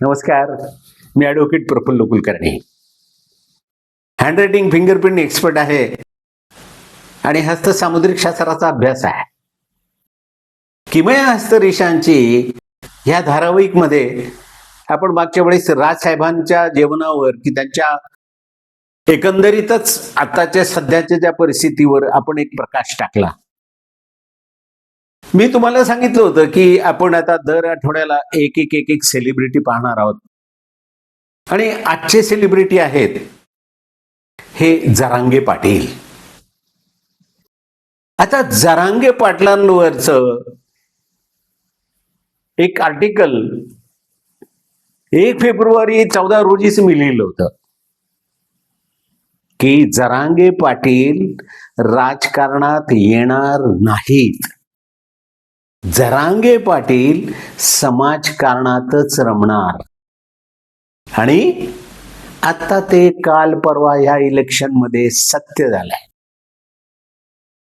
नमस्कार. मी advocate Praful Kulkarni. Handwriting fingerprint expert आहे. आणि हस्त सामुद्रिक शास्त्राचा अभ्यास आहे. किमया हस्तरेषांची ह्या धारावाहिकमध्ये आपण मागच्या वेळेस राजसाहेबांच्या जेवणावर की त्यांच्या एकंदरीतच आताच्या सध्याच्या ज्या परिस्थितीवर आपण एक प्रकाश टाकला. मी तुम्हाला सांगितलं होतं की आपण आता दर आठवड्याला एक एक एक एक सेलिब्रिटी पाहणार आहोत. आणि आजचे सेलिब्रिटी आहेत हे जरांगे पाटील. आता जरांगे पाटलांवरच एक आर्टिकल एक फेब्रुवारी चौदा रोजीच मी लिहिलं होतं. की जरांगे पाटील राजकारणात येणार नाहीत. जरांगे पाटील समाजकारणातच रमणार. आणि आता ते काल परवा ह्या इलेक्शनमध्ये सत्य झालंय.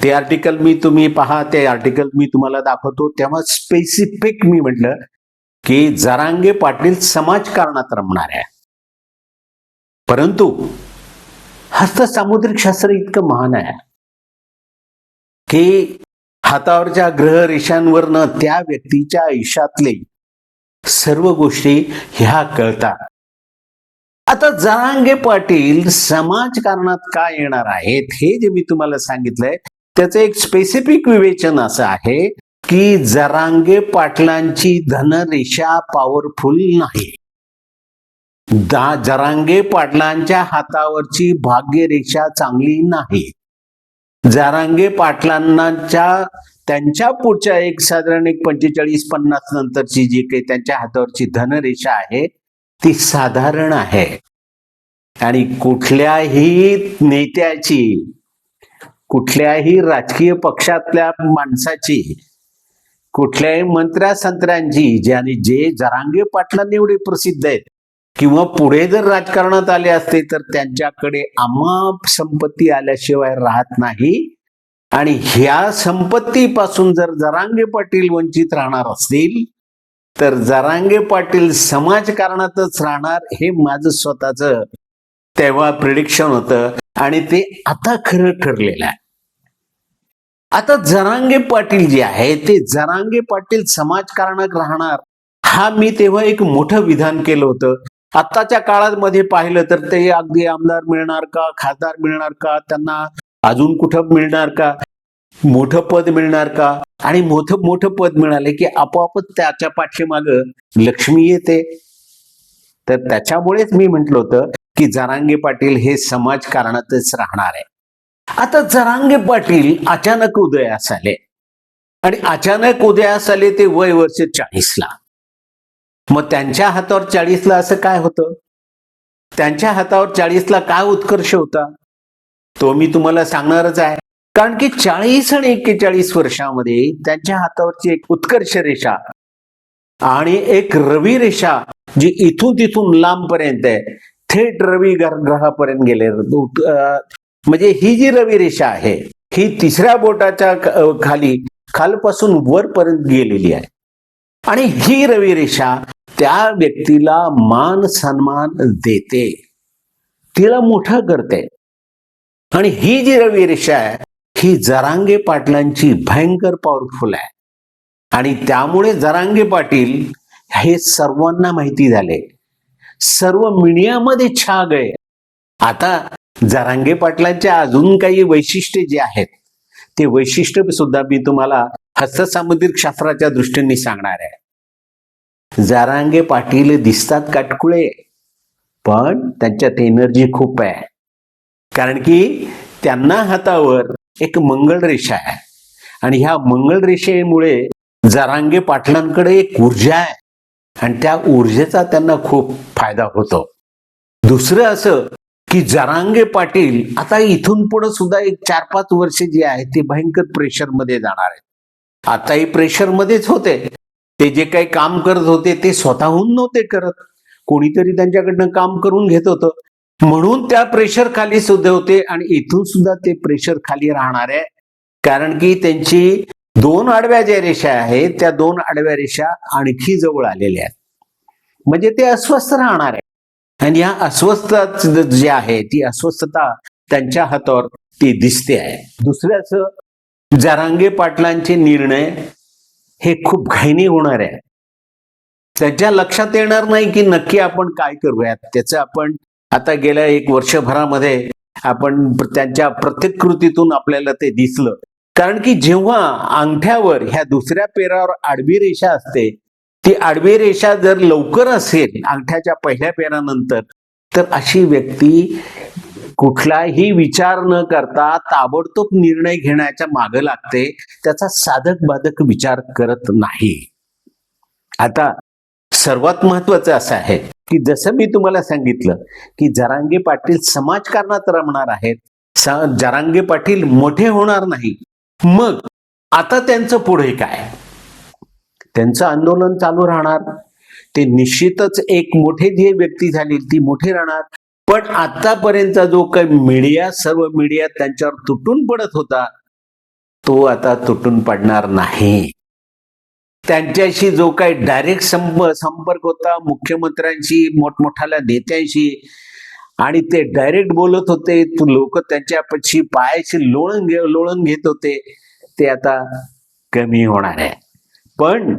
ते आर्टिकल मी तुम्ही पहा ते आर्टिकल मी तुम्हाला दाखवतो. तेव्हा स्पेसिफिक मी म्हटलं की जरांगे पाटील समाजकारणात रमणार आहे. परंतु हस्त सामुद्रिक शास्त्र इतकं महान आहे की हातावरच्या ग्रह रेषांवरनं त्या व्यक्तीच्या आयुष्यातले सर्व गोष्टी ह्या कळतात. आता जरांगे पाटील समाजकारणात का येणार आहेत हे जे मी तुम्हाला सांगितलंय त्याचं एक स्पेसिफिक विवेचन असं आहे की जरांगे पाटलांची धनरेषा पॉवरफुल नाही. दा जरांगे पाटलांच्या हातावरची भाग्यरेषा चांगली नाही. जारांगे पाटलांच्या त्यांच्या पुढच्या एक साधारण एक पंचेचाळीस पन्नास नंतरची जी काही त्यांच्या हातावरची धनरेषा आहे ती साधारण आहे. आणि कुठल्याही नेत्याची कुठल्याही राजकीय पक्षातल्या माणसाची कुठल्याही मंत्र्यासंत्र्यांची ज्याने जे जरांगे पाटलांनी एवढे प्रसिद्ध आहेत किंवा पुढे जर राजकारणात आले असते तर त्यांच्याकडे अमाप संपत्ती आल्याशिवाय राहत नाही. आणि ह्या संपत्तीपासून जर जरांगे पाटील वंचित राहणार असतील तर जरांगे पाटील समाजकारणातच राहणार हे माझं स्वतःच तेव्हा प्रिडिक्शन होतं. आणि ते आता खरं ठरलेलं आहे. आता जरांगे पाटील जे आहे ते जरांगे पाटील समाजकारणात राहणार. हा मी तेव्हा एक मोठं विधान केलं होतं. आत्ताच्या काळामध्ये पाहिलं तर ते अगदी आमदार मिळणार का खासदार मिळणार का त्यांना अजून कुठं मिळणार का मोठं पद मिळणार का? आणि मोठं मोठं पद मिळाले की आपोआपच त्याच्या पाठीमाग लक्ष्मी येते. तर त्याच्यामुळेच मी म्हंटल होतं की जरांगे पाटील हे समाजकारणातच राहणार आहे. आता जरांगे पाटील अचानक उदयास आले. आणि अचानक उदयास आले ते वय वर्ष चाळीसला. मग त्यांच्या हातावर चाळीसला असं काय होतं? त्यांच्या हातावर चाळीसला काय उत्कर्ष होता? तो मी तुम्हाला सांगणारच आहे. कारण की चाळीस आणि एक्केचाळीस वर्षामध्ये त्यांच्या हातावरची एक उत्कर्ष रेषा आणि एक रवी रेषा जी इथून तिथून लांबपर्यंत आहे. थेट रवी ग्रहापर्यंत गेले. म्हणजे ही जी रवी रेषा आहे ही तिसऱ्या बोटाच्या खाली खालपासून वरपर्यंत गेलेली आहे. आणि ही रवी रेषा त्या व्यक्तीला मान सन्मान देते. तिला मोठं करते. आणि ही जी रवी रेषा आहे ही जरांगे पाटलांची भयंकर पॉवरफुल आहे. आणि त्यामुळे जरांगे पाटील हे सर्वांना माहिती झाले. सर्व मीडियामध्ये छा गए आता जरांगे पाटलांचे अजून काही वैशिष्ट्ये जे आहेत ते वैशिष्ट्य सुद्धा मी तुम्हाला हस्तसामुद्रिक शास्त्राच्या दृष्टीने सांगणार आहे. जरांगे पाटील दिसतात काटकुळे पण त्यांच्यात एनर्जी खूप आहे. कारण की त्यांना हातावर एक मंगळ रेषा आहे. आणि ह्या मंगळ रेषेमुळे जरांगे पाटलांकडे एक ऊर्जा आहे. आणि त्या ऊर्जेचा त्यांना खूप फायदा होतो. दुसरं असं की जरांगे पाटील आता इथून पुढे सुद्धा एक चार पाच वर्ष जे आहे ते भयंकर प्रेशरमध्ये जाणार आहेत. आताही प्रेशरमध्येच होते. ते जे काही काम करत होते ते स्वतःहून नव्हते करत. कोणीतरी त्यांच्याकडनं काम करून घेत होतं. म्हणून त्या प्रेशर खाली सुद्धा होते आणि इथून सुद्धा ते प्रेशर खाली राहणार आहे. कारण की त्यांची दोन आडव्या ज्या रेषा आहेत त्या दोन आडव्या रेषा आणखी जवळ आलेल्या आहेत. म्हणजे ते अस्वस्थ राहणार आहे. आणि या अस्वस्थता जी आहे ती अस्वस्थता त्यांच्या हातावर ती दिसते आहे. दुसऱ्याच जरांगे पाटलांचे निर्णय हे खूप घाईने होणार आहे. त्याच्या लक्षात येणार नाही की नक्की आपण काय करूयात. त्याचं आपण आता गेल्या एक वर्षभरामध्ये आपण त्यांच्या प्रत्येक कृतीतून आपल्याला ते दिसलं. कारण की जेव्हा अंगठ्यावर ह्या दुसऱ्या पेरावर आडवी रेषा असते ती आडवी रेषा जर लवकर असेल अंगठ्याच्या पहिल्या पेरानंतर तर अशी व्यक्ती कुठलाही विचार न करता ताबडतोब निर्णय घेण्याच्या मागे लागते त्याचा साधक बाधक विचार करत नाही. आता सर्वात महत्वाचं असं आहे की जसं मी तुम्हाला सांगितलं की जरांगे पाटील समाजकारणात रमणार आहेत जरांगे पाटील मोठे होणार नाही मग आता त्यांचं पुढे काय? त्यांचं आंदोलन चालू राहणार ते निश्चितच एक मोठे जे व्यक्ती झाली ती मोठी राहणार पण आतापर्यंतचा जो काही मीडिया सर्व मीडिया त्यांच्यावर तुटून पडत होता तो आता तुटून पडणार नाही. त्यांच्याशी जो काही डायरेक्ट संप संपर्क होता मुख्यमंत्र्यांशी मोठमोठ्या नेत्यांशी आणि ते डायरेक्ट बोलत होते लोक त्यांच्यापाशी पायाशी लोळण घे लोळण घेत होते ते आता कमी होणार आहे. पण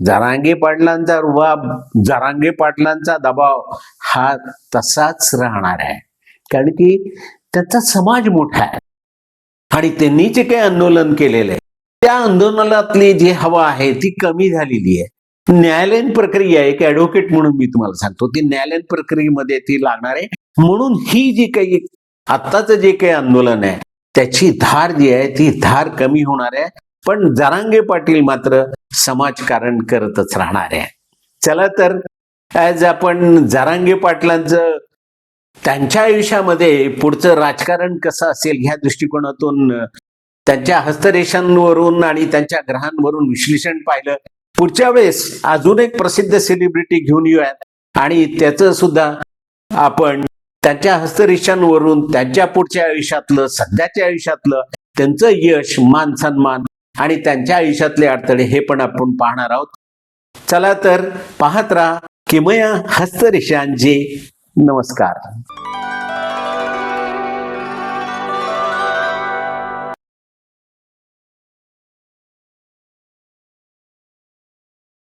जरांगे पाटलांचा रुबाब जरांगे पाटलांचा दबाव हा तसाच राहणार आहे. कारण की त्यांचा समाज मोठा आहे. आणि त्यांनी जे काही आंदोलन केलेलं आहे त्या आंदोलनातली जी हवा आहे ती कमी झालेली आहे. न्यायालयीन प्रक्रिया एक ऍडव्होकेट म्हणून मी तुम्हाला सांगतो ती न्यायालयीन प्रक्रियेमध्ये ती लागणार आहे. म्हणून ही जी काही आत्ताचं जे काही आंदोलन आहे त्याची धार जी आहे ती धार कमी होणार आहे. पण जरांगे पाटील मात्र समाजकारण करतच राहणार आहे चला तर आज आपण जरांगे पाटलांचं त्यांच्या आयुष्यामध्ये पुढचं राजकारण कसं असेल ह्या दृष्टिकोनातून त्यांच्या हस्तरेषांवरून आणि त्यांच्या ग्रहांवरून विश्लेषण पाहिलं. पुढच्या वेळेस अजून एक प्रसिद्ध सेलिब्रिटी घेऊन येऊयात. आणि त्याचं सुद्धा आपण त्यांच्या हस्तरेषांवरून त्यांच्या पुढच्या आयुष्यातलं सध्याच्या आयुष्यातलं त्यांचं यश मान सन्मान आणि त्यांच्या आयुष्यातले अडथळे हे पण आपण पाहणार आहोत. चला तर पाहत राहा किमया हस्तरेषांचे नमस्कार.